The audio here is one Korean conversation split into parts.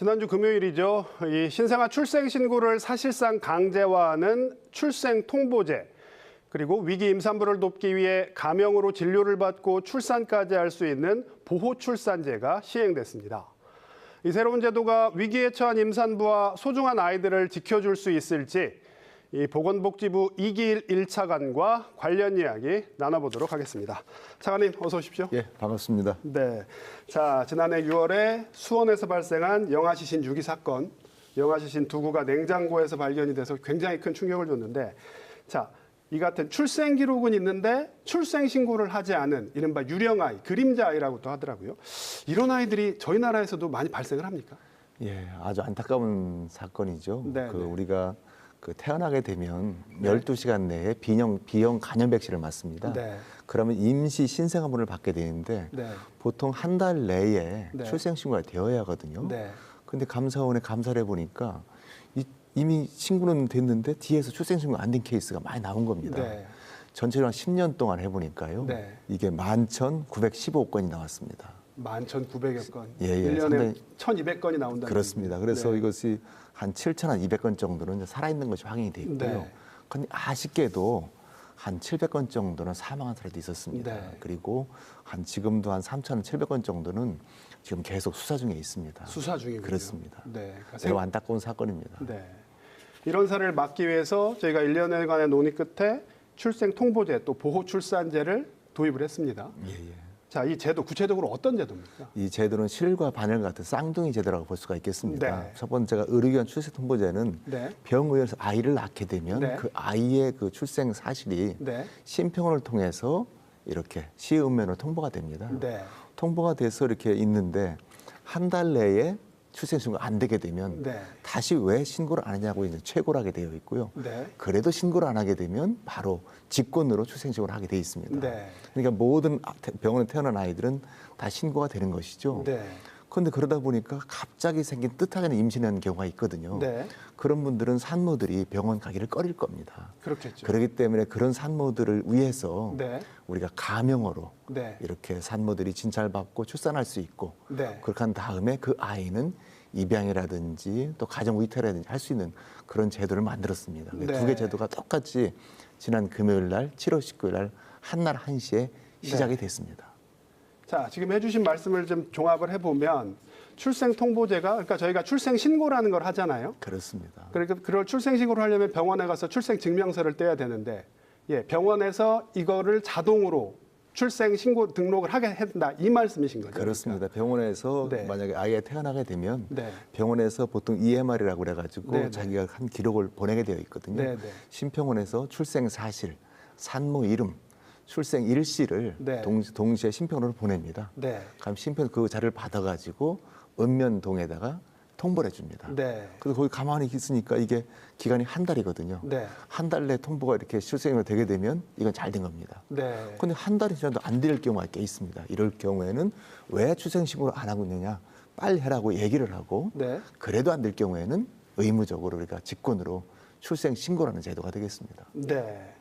지난주 금요일이죠. 이 신생아 출생 신고를 사실상 강제화하는 출생 통보제 그리고 위기 임산부를 돕기 위해 가명으로 진료를 받고 출산까지 할 수 있는 보호 출산제가 시행됐습니다. 이 새로운 제도가 위기에 처한 임산부와 소중한 아이들을 지켜줄 수 있을지 이 보건복지부 이기일 1차관과 관련 이야기 나눠보도록 하겠습니다. 차관님 어서 오십시오. 예, 반갑습니다. 네. 자, 지난해 6월에 수원에서 발생한 영아 시신 유기 사건, 영아 시신 두 구가 냉장고에서 발견이 돼서 굉장히 큰 충격을 줬는데, 자, 이 같은 출생 기록은 있는데 출생 신고를 하지 않은 이른바 유령 아이, 그림자 아이라고 또 하더라고요. 이런 아이들이 저희 나라에서도 많이 발생을 합니까? 예, 아주 안타까운 사건이죠. 네, 그 네. 우리가 그 태어나게 되면 12시간 내에 비형 비형 간염 백신을 맞습니다. 네. 그러면 임시 신생아분을 받게 되는데 네. 보통 한 달 내에 네. 출생 신고가 되어야 하거든요. 네. 근데 감사원에 감사를 해 보니까 이, 이미 신고는 됐는데 뒤에서 출생 신고 안 된 케이스가 많이 나온 겁니다. 네. 전체로 한 10년 동안 해 보니까요. 네. 이게 11,915건이 나왔습니다. 11,900여 건. 예, 예, 1년에 상당히 1,200건이 나온다. 그렇습니다. 그래서 네. 이것이 한 7,200건 정도는 살아있는 것이 확인이 돼 있고요. 네. 근데 아쉽게도 한 700건 정도는 사망한 사례도 있었습니다. 네. 그리고 한 지금도 한 3,700건 정도는 지금 계속 수사 중에 있습니다. 수사 중이군요. 그렇습니다. 네. 그러니까 매우 안타까운 사건입니다. 네. 이런 사례를 막기 위해서 저희가 1년여간의 논의 끝에 출생 통보제 또 보호 출산제를 도입을 했습니다. 예, 예. 자, 이 제도 구체적으로 어떤 제도입니까? 이 제도는 실과 반열 같은 쌍둥이 제도라고 볼 수가 있겠습니다. 네. 첫 번째가 의료기관 출생 통보제는 네. 병의에서 아이를 낳게 되면 네. 그 아이의 그 출생 사실이 네. 심평원을 통해서 이렇게 시의은면으로 통보가 됩니다. 네. 통보가 돼서 이렇게 있는데 한 달 내에 출생 신고가 안 되게 되면 네. 다시 왜 신고를 안 하냐고 이제 최고를 하게 되어 있고요. 네. 그래도 신고를 안 하게 되면 바로 직권으로 출생 신고를 하게 돼 있습니다. 네. 그러니까 모든 아- 태- 병원에 태어난 아이들은 다 신고가 되는 것이죠. 네. 그런데 그러다 보니까 갑자기 생긴 뜻하게는 임신하는 경우가 있거든요. 네. 그런 분들은 산모들이 병원 가기를 꺼릴 겁니다. 그렇겠죠. 그렇기 때문에 그런 산모들을 위해서 네. 우리가 가명으로 네. 이렇게 산모들이 진찰받고 출산할 수 있고 네. 그렇게 한 다음에 그 아이는 입양이라든지 또 가정 의태라든지 할 수 있는 그런 제도를 만들었습니다. 네. 두개 제도가 똑같이 지난 금요일 날 7월 19일 날 한날 한시에 시작이 네. 됐습니다. 자, 지금 해주신 말씀을 좀 종합을 해보면 출생 통보제가 그러니까 저희가 출생 신고라는 걸 하잖아요. 그렇습니다. 그러니까 그걸 출생 신고를 하려면 병원에 가서 출생 증명서를 떼야 되는데 예, 병원에서 이거를 자동으로 출생 신고 등록을 하게 한다 이 말씀이신 거죠? 그렇습니다. 병원에서 네. 만약에 아이가 태어나게 되면 네. 병원에서 보통 EMR이라고 그래가지고 네, 네. 자기가 한 기록을 보내게 되어 있거든요. 네, 네. 심평원에서 출생 사실, 산모 이름, 출생 일시를 네. 동, 동시에 심평원으로 보냅니다. 네. 그럼 심평 그 자료를 받아가지고 읍면동에다가 통보를 해줍니다. 네. 그래서 거기 가만히 있으니까 이게 기간이 한 달이거든요. 네. 한달내 통보가 이렇게 출생으로 되게 되면 이건 잘 된 겁니다. 네. 근데 한 달이 지나도 안 될 경우가 꽤 있습니다. 이럴 경우에는 왜 출생신고를 안 하고 있느냐? 빨리 해라고 얘기를 하고 네. 그래도 안 될 경우에는 의무적으로 우리가 직권으로 출생신고라는 제도가 되겠습니다. 네.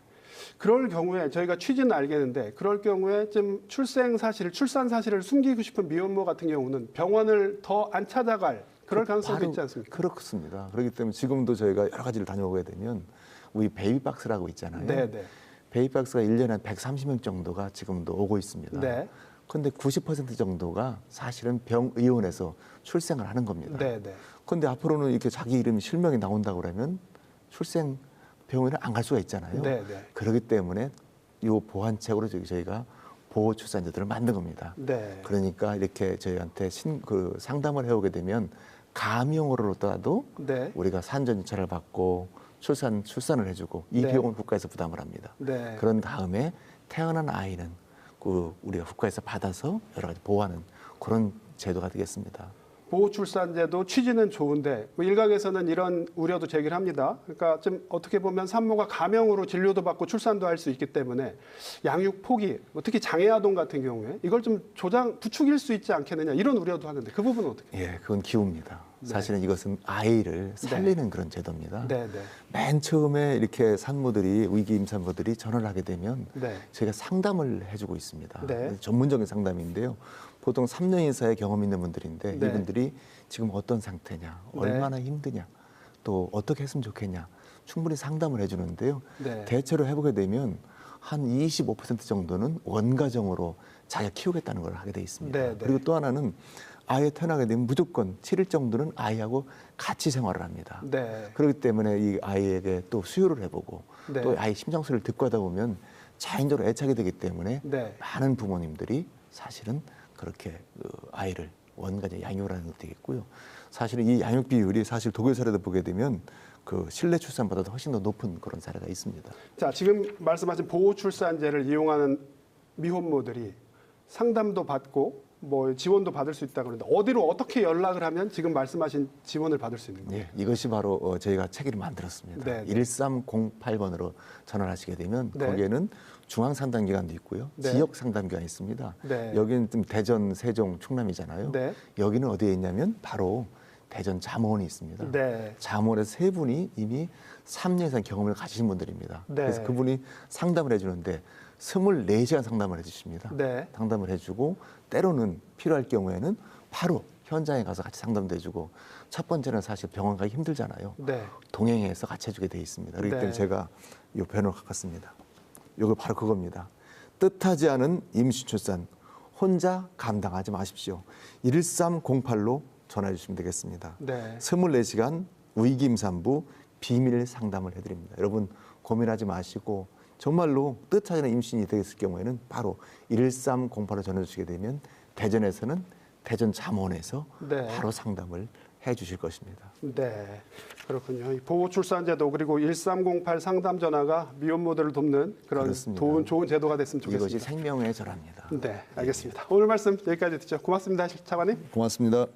그럴 경우에 저희가 취지는 알겠는데 그럴 경우에 좀 출생 사실을 출산 사실을 숨기고 싶은 미혼모 같은 경우는 병원을 더 안 찾아갈 그럴 가능성도 바로 있지 않습니까? 그렇습니다. 그렇기 때문에 지금도 저희가 여러 가지를 다녀오게 되면 우리 베이비박스라고 있잖아요. 네, 네. 베이비박스가 일년에한 130명 정도가 지금도 오고 있습니다. 네. 그런데 90% 정도가 사실은 병의원에서 출생을 하는 겁니다. 네, 네. 근데 앞으로는 이렇게 자기 이름이 실명이 나온다고 그러면 출생 병원에 안 갈 수가 있잖아요. 네, 네. 그렇기 때문에 이 보완책으로 저희- 저희가 보호 출산제도를 만든 겁니다. 네. 그러니까 이렇게 저희한테 신, 그 상담을 해오게 되면 가명으로라도 네. 우리가 산전 유찰을 받고 출산 출산을 해주고 이 네. 비용은 국가에서 부담을 합니다. 네. 그런 다음에 태어난 아이는 그 우리가 국가에서 받아서 여러 가지 보호하는 그런 제도가 되겠습니다. 보호 출산제도 취지는 좋은데 뭐 일각에서는 이런 우려도 제기를 합니다. 그러니까 좀 어떻게 보면 산모가 가명으로 진료도 받고 출산도 할 수 있기 때문에 양육 포기, 뭐 특히 장애 아동 같은 경우에 이걸 좀 조장 부추길 수 있지 않겠느냐 이런 우려도 하는데 그 부분은 어떻게? 예, 그건 기우입니다. 사실은 이것은 아이를 살리는 그런 제도입니다. 네, 네, 맨 처음에 이렇게 산모들이 위기 임산부들이 전화를 하게 되면 네. 저희가 상담을 해주고 있습니다. 네. 전문적인 상담인데요. 보통 3년 이상의 경험 있는 분들인데 네. 이분들이 지금 어떤 상태냐, 네. 얼마나 힘드냐, 또 어떻게 했으면 좋겠냐 충분히 상담을 해주는데요. 네. 대체로 해보게 되면 한 25% 정도는 원가정으로 자기가 키우겠다는 걸 하게 돼 있습니다. 네, 네. 그리고 또 하나는 아예 태어나게 되면 무조건 7일 정도는 아이하고 같이 생활을 합니다. 네. 그렇기 때문에 이 아이에게 또 수유를 해보고 네. 또 아이 심장 소리를 듣고 하다 보면 자연적으로 애착이 되기 때문에 네. 많은 부모님들이 사실은 그렇게 그 아이를 원가정 양육을 하는 것도 되겠고요. 사실은 이 양육 비율이 사실 독일 사례도 보게 되면 그 실내 출산보다도 훨씬 더 높은 그런 사례가 있습니다. 자, 지금 말씀하신 보호 출산제를 이용하는 미혼모들이 상담도 받고 뭐 지원도 받을 수 있다 그러는데 어디로 어떻게 연락을 하면 지금 말씀하신 지원을 받을 수 있는 거예요? 네, 이것이 바로 어, 저희가 책을 만들었습니다. 네, 네. 1308번으로 전화하시게 되면 네. 거기에는 중앙 상담 기관도 있고요. 네. 지역 상담 기관이 있습니다. 네. 여기는 좀 대전, 세종, 충남이잖아요. 네. 여기는 어디에 있냐면 바로 대전 잠원이 있습니다. 네. 잠원에서 세 분이 이미 3년 이상 경험을 가지신 분들입니다. 네. 그래서 그분이 상담을 해주는데 24시간 상담을 해주십니다. 네. 상담을 해주고 때로는 필요할 경우에는 바로 현장에 가서 같이 상담도 해주고 첫 번째는 사실 병원 가기 힘들잖아요. 네. 동행해서 같이 해주게 돼 있습니다. 그렇기 네. 때문에 제가 이 변호를 갖았습니다. 이거 바로 그겁니다. 뜻하지 않은 임신 출산 혼자 감당하지 마십시오. 1308로 전화해 주시면 되겠습니다. 네. 24시간 위기 임산부 비밀 상담을 해드립니다. 여러분 고민하지 마시고 정말로 뜻하지 않은 임신이 되었을 경우에는 바로 1308로 전해주시게 되면 대전에서는 대전 잠원에서 네. 바로 상담을 해 주실 것입니다. 네. 그렇군요. 이 보호 출산제도 그리고 1308 상담 전화가 미혼모들을 돕는 그런 그렇습니다. 좋은 좋은 제도가 됐으면 이것이 좋겠습니다. 생명의 절합니다. 네, 알겠습니다. 오늘 말씀 여기까지 듣죠. 고맙습니다, 차관님. 고맙습니다.